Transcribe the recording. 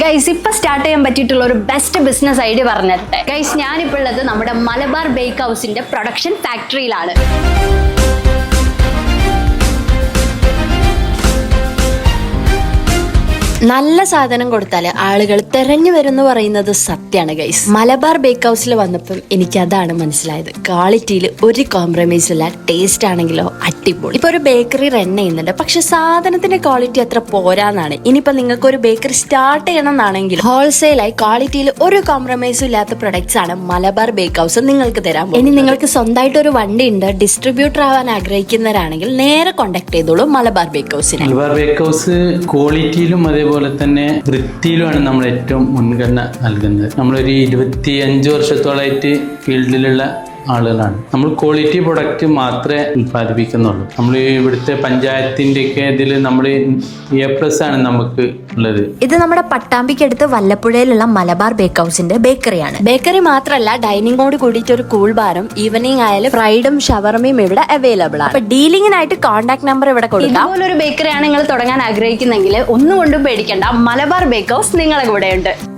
Guys ഇപ്പൊ start ചെയ്യാൻ പറ്റിയിട്ടുള്ള ഒരു ബെസ്റ്റ് ബിസിനസ് ഐഡിയ പറഞ്ഞിട്ട്. ഗൈസ് ഞാനിപ്പോൾ ഉള്ളത് നമ്മുടെ മലബാർ ബേക്ക് ഹൗസിന്റെ പ്രൊഡക്ഷൻ ഫാക്ടറിയിലാണ് നല്ല സാധനം കൊടുത്താൽ ആളുകൾ തെരഞ്ഞു വരുന്നു പറയുന്നത് സത്യമാണ് ഗൈസ് മലബാർ ബേക്ക് ഹൗസിൽ വന്നപ്പം എനിക്ക് അതാണ് മനസ്സിലായത്. ക്വാളിറ്റിയിൽ ഒരു കോംപ്രമൈസ് ഇല്ല ടേസ്റ്റ് ആണെങ്കിലോ അടിപൊളി. ഇപ്പൊ ഒരു ബേക്കറി റൺ ചെയ്യുന്നുണ്ട്. പക്ഷെ സാധനത്തിന്റെ ക്വാളിറ്റി അത്ര പോരാന്നാണ്. ഇനിയിപ്പോ നിങ്ങൾക്ക് ഒരു ബേക്കറി സ്റ്റാർട്ട് ചെയ്യണം എന്നാണെങ്കിൽ ഹോൾസെയിലായി ക്വാളിറ്റിയിൽ ഒരു കോംപ്രമൈസും ഇല്ലാത്ത പ്രൊഡക്ട്സ് ആണ് മലബാർ ബേക്ക് ഹൗസ് നിങ്ങൾക്ക് തരാൻ. ഇനി നിങ്ങൾക്ക് സ്വന്തമായിട്ട് ഒരു വണ്ടി ഉണ്ട് ഡിസ്ട്രിബ്യൂട്ടർ ആവാൻ ആഗ്രഹിക്കുന്നവരാണെങ്കിൽ നേരെ കോൺടാക്ട് ചെയ്തോളൂ മലബാർ ബേക്ക് ഹൗസിനെ മലബാർ ബേക്ക് ഹൗസ് ക്വാളിറ്റിയിലും തന്നെ വൃത്തിയിലുമാണ് നമ്മൾ ഏറ്റവും മുൻഗണന നൽകുന്നത്. നമ്മളൊരു ഇരുപത്തി അഞ്ച് വർഷത്തോളമായിട്ട് ഫീൽഡിലുള്ള ആളുകളാണ്. നമ്മൾ ക്വാളിറ്റി പ്രൊഡക്റ്റ് മാത്രമേ ഉൽപ്പാദിപ്പിക്കുന്നുള്ളൂ. നമ്മൾ ഇവിടുത്തെ പഞ്ചായത്തിന്റെയൊക്കെ ഇതിൽ നമ്മൾ എ പ്ലസ് ആണ് നമുക്ക് ഉള്ളത്. ഇത് നമ്മുടെ പട്ടാമ്പിക്കടുത്ത് വല്ലപ്പുഴയിലുള്ള മലബാർ ബേക്ക് ഹൗസിന്റെ ബേക്കറിയാണ് ബേക്കറി മാത്രമല്ല ഡൈനിങ്ങോട് കൂടിയിട്ട് ഒരു കൂൾ ബാറും ഈവനിങ് ആയാലും ഫ്രൈഡും ഷവർമയും ഇവിടെ അവൈലബിൾ ആണ്. അപ്പൊ ഡീലിംഗിനായിട്ട് കോൺടാക്ട് നമ്പർ ഇവിടെ കൊടുക്കാം. ഇതുപോലൊരു ബേക്കറിയാണ് നിങ്ങൾ തുടങ്ങാൻ ആഗ്രഹിക്കുന്നെങ്കിൽ ഒന്നും കൊണ്ടും പേടിക്കണ്ട. മലബാർ ബേക്ക് ഹൗസ് നിങ്ങളെ കൂടെയുണ്ട്.